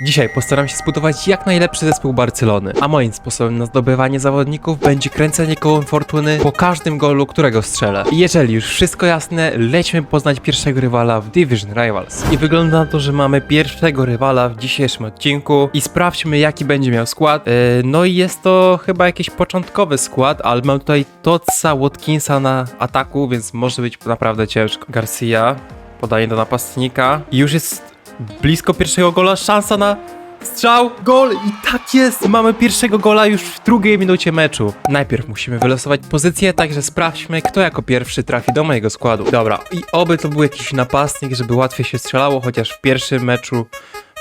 Dzisiaj postaram się zbudować jak najlepszy zespół Barcelony, a moim sposobem na zdobywanie zawodników będzie kręcenie kołem fortuny po każdym golu, którego strzelę. I jeżeli już wszystko jasne, lećmy poznać pierwszego rywala w Division Rivals. I wygląda na to, że mamy pierwszego rywala w dzisiejszym odcinku i sprawdźmy jaki będzie miał skład. Yy, no i jest to chyba jakiś początkowy skład, ale mam tutaj Totsa Watkinsa na ataku, więc może być naprawdę ciężko. Garcia, podaje do napastnika i już jest blisko pierwszego gola, szansa na strzał, gol i tak jest, mamy pierwszego gola już w drugiej minucie meczu. Najpierw musimy wylosować pozycję, także sprawdźmy, kto jako pierwszy trafi do mojego składu. Dobra, i oby to był jakiś napastnik, żeby łatwiej się strzelało, chociaż w pierwszym meczu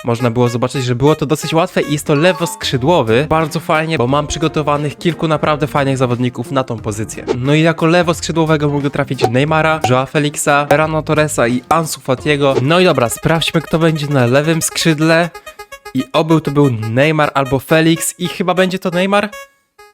można było zobaczyć, że było to dosyć łatwe i jest to lewo skrzydłowy. Bardzo fajnie, bo mam przygotowanych kilku naprawdę fajnych zawodników na tą pozycję. No i jako lewo skrzydłowego mogę trafić Neymara, Joa Felixa, Ferrano Torresa i Ansu Fatiego. No i dobra, sprawdźmy kto będzie na lewym skrzydle. I obył to był Neymar albo Felix i chyba będzie to Neymar?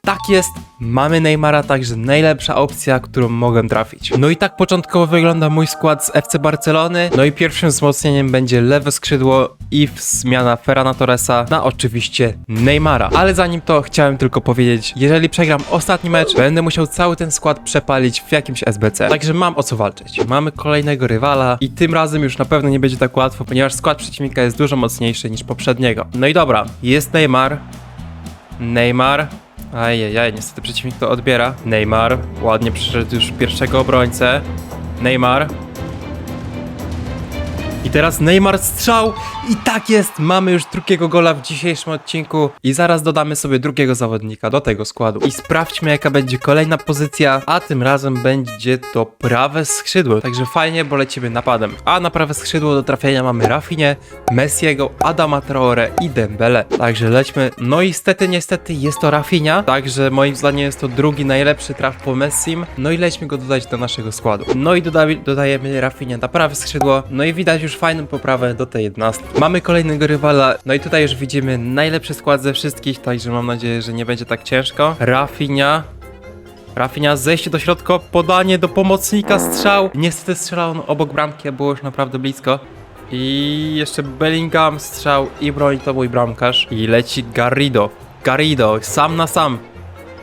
Tak jest, mamy Neymara, także najlepsza opcja, którą mogłem trafić. No i tak początkowo wygląda mój skład z FC Barcelony. No i pierwszym wzmocnieniem będzie lewe skrzydło i zmiana Ferrana Torresa na oczywiście Neymara. Ale zanim to chciałem tylko powiedzieć, jeżeli przegram ostatni mecz, będę musiał cały ten skład przepalić w jakimś SBC. Także mam o co walczyć. Mamy kolejnego rywala i tym razem już na pewno nie będzie tak łatwo, ponieważ skład przeciwnika jest dużo mocniejszy niż poprzedniego. No i dobra, jest Neymar. Neymar. Ajajaj, niestety przeciwnik to odbiera. Neymar, ładnie przyszedł już pierwszego obrońcę. Neymar. I teraz Neymar strzał i tak jest, mamy już drugiego gola w dzisiejszym odcinku i zaraz dodamy sobie drugiego zawodnika do tego składu. I sprawdźmy jaka będzie kolejna pozycja, a tym razem będzie to prawe skrzydło, także fajnie, bo lecimy napadem. A na prawe skrzydło do trafienia mamy Rafinę, Messiego, Adama Traore i Dembele. Także lećmy, no i niestety, niestety jest to Rafinha, także moim zdaniem jest to drugi najlepszy traf po Messim, no i lećmy go dodać do naszego składu. No i doda dodajemy Rafinha na prawe skrzydło, no i widać już fajną poprawę do tej jednostki. Mamy kolejnego rywala, no i tutaj już widzimy najlepszy skład ze wszystkich, także mam nadzieję, że nie będzie tak ciężko. Rafinha, Rafinha, zejście do środka, podanie do pomocnika, strzał. Niestety strzelał on obok bramki, a było już naprawdę blisko. I jeszcze Bellingham strzał i broni to mój bramkarz. I leci Garrido. Garrido, sam na sam.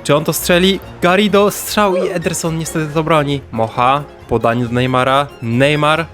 Czy on to strzeli? Garrido, strzał i Ederson niestety to broni. Mocha, podanie do Neymara. Neymar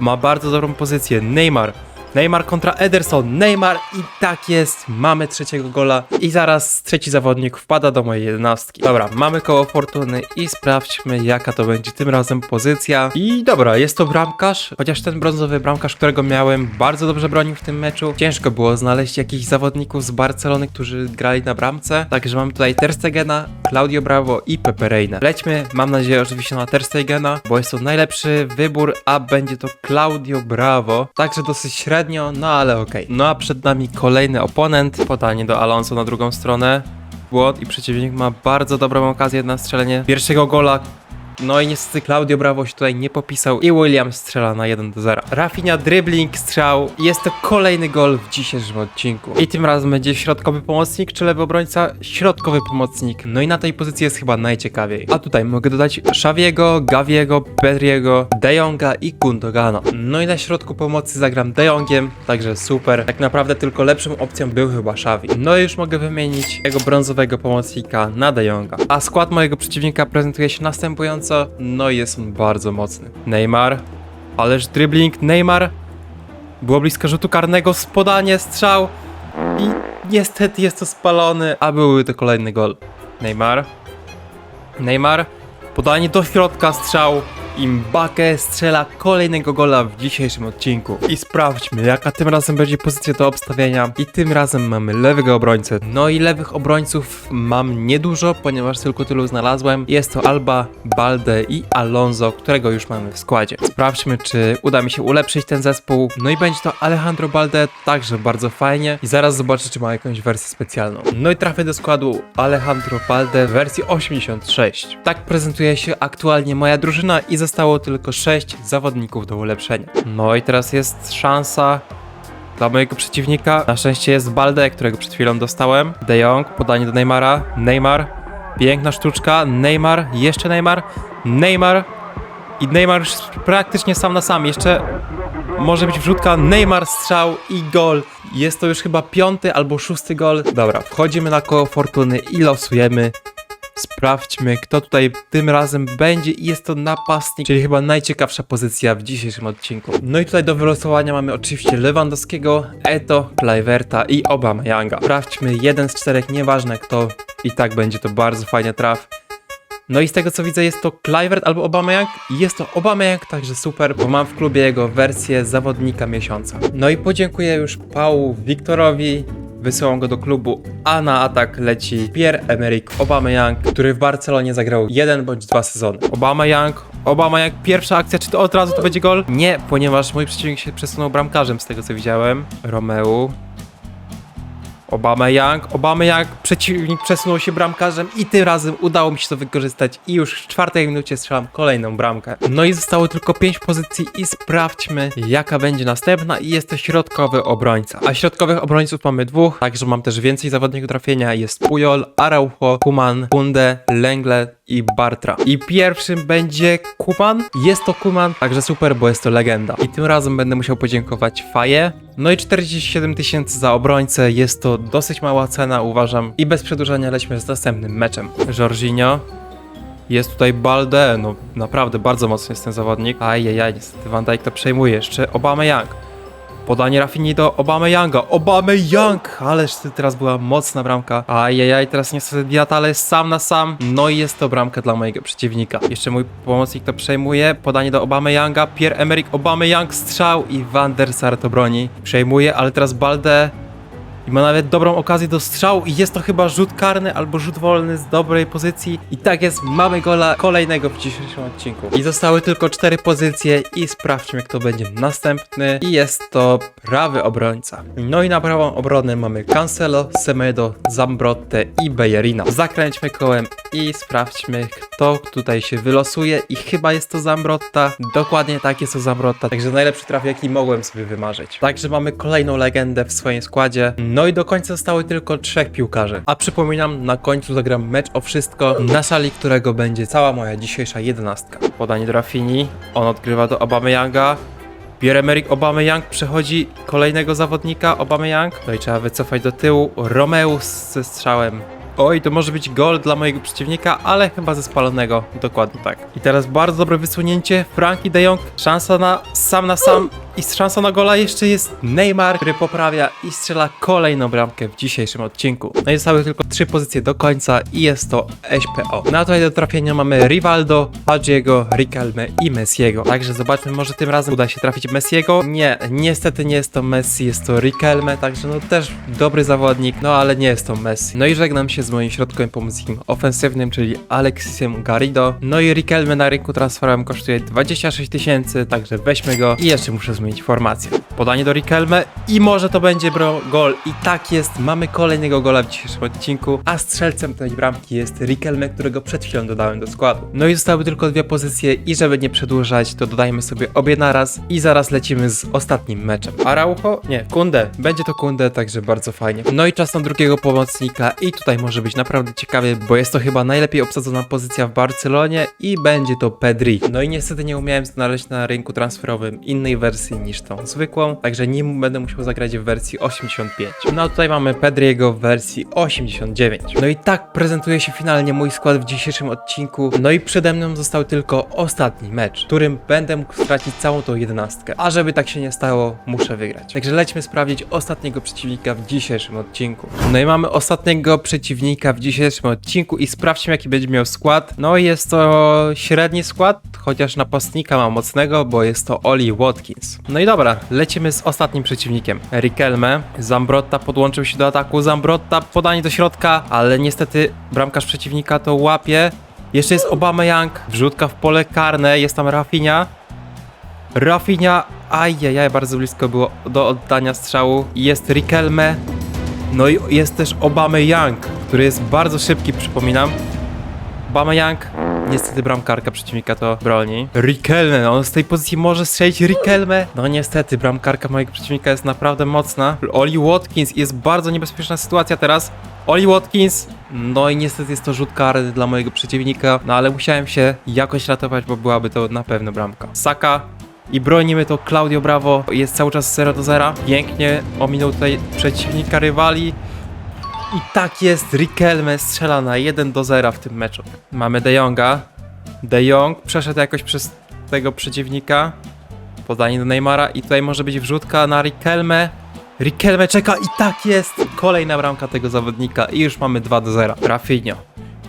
ma bardzo dobrą pozycję. Neymar. Neymar kontra Ederson. Neymar i tak jest. Mamy trzeciego gola. I zaraz trzeci zawodnik wpada do mojej jedenastki. Dobra, mamy koło fortuny i sprawdźmy jaka to będzie tym razem pozycja. I dobra, jest to bramkarz. Chociaż ten brązowy bramkarz, którego miałem, bardzo dobrze bronił w tym meczu. Ciężko było znaleźć jakichś zawodników z Barcelony, którzy grali na bramce. Także mam tutaj Ter Stegena, Claudio Bravo i Pepe Reina. Lećmy, mam nadzieję oczywiście na Ter Stegena, bo jest to najlepszy wybór, a będzie to Claudio Bravo. Także dosyć średnio, no ale okej. No a przed nami kolejny oponent. Podanie do Alonso na drugą stronę. Błąd i przeciwnik ma bardzo dobrą okazję na strzelenie pierwszego gola. No i niestety Claudio Bravo się tutaj nie popisał i William strzela na 1 do 0. Rafinha dribbling, strzał. Jest to kolejny gol w dzisiejszym odcinku. I tym razem będzie środkowy pomocnik czy lewy obrońca? Środkowy pomocnik. No i na tej pozycji jest chyba najciekawiej. A tutaj mogę dodać Xaviego, Gaviego, Pedriego, De Jonga i Gundogana. No i na środku pomocy zagram De Jongiem, także super. Tak naprawdę tylko lepszą opcją był chyba Xavi. No i już mogę wymienić jego brązowego pomocnika na De Jonga. A skład mojego przeciwnika prezentuje się następująco. No jest on bardzo mocny. Neymar, ależ dribbling, Neymar. Było blisko rzutu karnego, spodanie, strzał. I niestety jest to spalony, a były to kolejny gol. Neymar. Neymar. Podanie do środka, strzał. I Mbappe strzela kolejnego gola w dzisiejszym odcinku. I sprawdźmy, jaka tym razem będzie pozycja do obstawienia. I tym razem mamy lewego obrońcę. No i lewych obrońców mam niedużo, ponieważ tylko tylu znalazłem. Jest to Alba, Balde i Alonso, którego już mamy w składzie. Sprawdźmy, czy uda mi się ulepszyć ten zespół. No i będzie to Alejandro Balde, także bardzo fajnie. I zaraz zobaczę, czy ma jakąś wersję specjalną. No i trafię do składu Alejandro Balde w wersji 86. Tak prezentuje się aktualnie moja drużyna i zostało tylko 6 zawodników do ulepszenia. No i teraz jest szansa dla mojego przeciwnika. Na szczęście jest Balde, którego przed chwilą dostałem. De Jong, podanie do Neymara. Neymar, piękna sztuczka. Neymar, jeszcze Neymar. Neymar. I Neymar już praktycznie sam na sam. Jeszcze może być wrzutka, Neymar strzał i gol. Jest to już chyba piąty albo szósty gol. Dobra, wchodzimy na koło fortuny i losujemy. Sprawdźmy, kto tutaj tym razem będzie i jest to napastnik, czyli chyba najciekawsza pozycja w dzisiejszym odcinku. No i tutaj do wylosowania mamy oczywiście Lewandowskiego, Eto, Kluiverta i Obama Sprawdźmy jeden z czterech, nieważne kto, i tak będzie to bardzo fajnie traf. No i z tego co widzę jest to Kluivert albo Aubameyang i jest to Aubameyang, także super, bo mam w klubie jego wersję zawodnika miesiąca. No i podziękuję już Pału Wiktorowi, wysyłam go do klubu, a na atak leci Pierre-Emerick Aubameyang, który w Barcelonie zagrał jeden bądź dwa sezony. Aubameyang, Aubameyang, pierwsza akcja, czy to od razu to będzie gol? Nie, ponieważ mój przeciwnik się przesunął bramkarzem z tego co widziałem. Romeu, Obama Young, Obama Young, przeciwnik przesunął się bramkarzem i tym razem udało mi się to wykorzystać i już w czwartej minucie strzelam kolejną bramkę. No i zostało tylko 5 pozycji i sprawdźmy jaka będzie następna i jest to środkowy obrońca. A środkowych obrońców mamy dwóch, także mam też więcej zawodników trafienia, jest Pujol, Araujo, Kuman, Kunde, Lengle i Bartra. I pierwszym będzie Kuman, jest to Kuman, także super, bo jest to legenda. I tym razem będę musiał podziękować Faje, no i 47 tysięcy za obrońcę, jest to dosyć mała cena uważam. I bez przedłużania lećmy z następnym meczem. Jorginho. Jest tutaj Balde, no naprawdę bardzo mocny jest ten zawodnik. Ajajaj, niestety Van Dijk to przejmuje. Jeszcze Obama Young. Podanie Rafini do Obama Younga. Obama Young! Ależ ty teraz była mocna bramka. Ajajaj, teraz niestety Diatale sam na sam. No i jest to bramka dla mojego przeciwnika. Jeszcze mój pomocnik to przejmuje. Podanie do Obama Younga. Pierre-Emerick Obama Young strzał i Van der Sar to broni. Przejmuje, ale teraz Balde i ma nawet dobrą okazję do strzału i jest to chyba rzut karny albo rzut wolny z dobrej pozycji. I tak jest, mamy gola kolejnego w dzisiejszym odcinku. I zostały tylko cztery pozycje i sprawdźmy kto będzie następny. I jest to prawy obrońca. No i na prawą obronę mamy Cancelo, Semedo, Zambrotte i Bejerina. Zakręćmy kołem i sprawdźmy kto tutaj się wylosuje i chyba jest to Zambrotta. Dokładnie tak jest to Zambrotta. Także najlepszy traf jaki mogłem sobie wymarzyć. Także mamy kolejną legendę w swoim składzie. No i do końca zostały tylko trzech piłkarzy. A przypominam, na końcu zagram mecz o wszystko, na sali którego będzie cała moja dzisiejsza jedenastka. Podanie do Rafini, on odgrywa do Obameyanga. Pierre-Emerick Aubameyang przechodzi kolejnego zawodnika, Aubameyang. No i trzeba wycofać do tyłu. Romeus ze strzałem. Oj, to może być gol dla mojego przeciwnika, ale chyba ze spalonego. Dokładnie tak. I teraz bardzo dobre wysunięcie. Frankie de Jong. Szansa na sam na sam. I szansa na gola jeszcze jest Neymar, który poprawia i strzela kolejną bramkę w dzisiejszym odcinku. No i zostały tylko trzy pozycje do końca i jest to SPO. Na tutaj do trafienia mamy Rivaldo, Hadjiego, Riquelme i Messiego. Także zobaczmy, może tym razem uda się trafić Messiego. Nie, niestety nie jest to Messi, jest to Riquelme, także no też dobry zawodnik, no ale nie jest to Messi. No i żegnam się z moim środkowym pomocnikiem ofensywnym, czyli Alexisem Garrido. No i Riquelme na rynku transferowym kosztuje 26 tysięcy, także weźmy go i jeszcze muszę zmienić formację. Podanie do Riquelme i może to będzie bro gol. I tak jest, mamy kolejnego gola w dzisiejszym odcinku, a strzelcem tej bramki jest Riquelme, którego przed chwilą dodałem do składu. No i zostały tylko dwie pozycje i żeby nie przedłużać, to dodajmy sobie obie naraz i zaraz lecimy z ostatnim meczem. Araujo? Nie, Kunde. Będzie to Kunde, także bardzo fajnie. No i czas na drugiego pomocnika i tutaj może być naprawdę ciekawie, bo jest to chyba najlepiej obsadzona pozycja w Barcelonie i będzie to Pedri. No i niestety nie umiałem znaleźć na rynku transferowym innej wersji niż tą zwykłą, także nim będę musiał zagrać w wersji 85. No a tutaj mamy Pedriego w wersji 89. No i tak prezentuje się finalnie mój skład w dzisiejszym odcinku. No i przede mną został tylko ostatni mecz, w którym będę mógł stracić całą tą jedenastkę. A żeby tak się nie stało, muszę wygrać. Także lećmy sprawdzić ostatniego przeciwnika w dzisiejszym odcinku. No i mamy ostatniego przeciwnika w dzisiejszym odcinku i sprawdźmy jaki będzie miał skład. No i jest to średni skład, chociaż napastnika ma mocnego, bo jest to Oli Watkins. No i dobra, lecimy z ostatnim przeciwnikiem. Riquelme, Zambrotta podłączył się do ataku, Zambrotta podanie do środka, ale niestety bramkarz przeciwnika to łapie. Jeszcze jest Obama Young, wrzutka w pole karne, jest tam Rafinha. Rafinha, ajajaj, bardzo blisko było do oddania strzału. Jest Riquelme, no i jest też Obama Young, który jest bardzo szybki, przypominam. Obama Young, niestety bramkarka przeciwnika to broni. Riquelme, no on z tej pozycji może strzelić Riquelme. No niestety, bramkarka mojego przeciwnika jest naprawdę mocna. Oli Watkins, jest bardzo niebezpieczna sytuacja teraz. Oli Watkins, no i niestety jest to rzut karny dla mojego przeciwnika, no ale musiałem się jakoś ratować, bo byłaby to na pewno bramka. Saka, I bronimy to Claudio Bravo. Jest cały czas 0 do 0. Pięknie ominął tutaj przeciwnika rywali. I tak jest, Riquelme strzela na 1 do 0 w tym meczu. Mamy De Jonga. De Jong przeszedł jakoś przez tego przeciwnika. Podanie do Neymara i tutaj może być wrzutka na Riquelme. Riquelme czeka i tak jest! Kolejna bramka tego zawodnika i już mamy 2 do 0. Rafinho.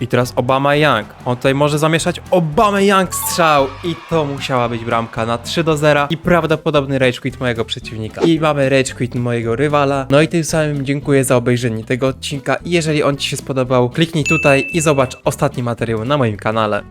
I teraz Obama Young. On tutaj może zamieszać Obama Young strzał i to musiała być bramka na 3 do 0 i prawdopodobny rage quit mojego przeciwnika. I mamy rage quit mojego rywala. No i tym samym dziękuję za obejrzenie tego odcinka i jeżeli on Ci się spodobał, kliknij tutaj i zobacz ostatni materiał na moim kanale.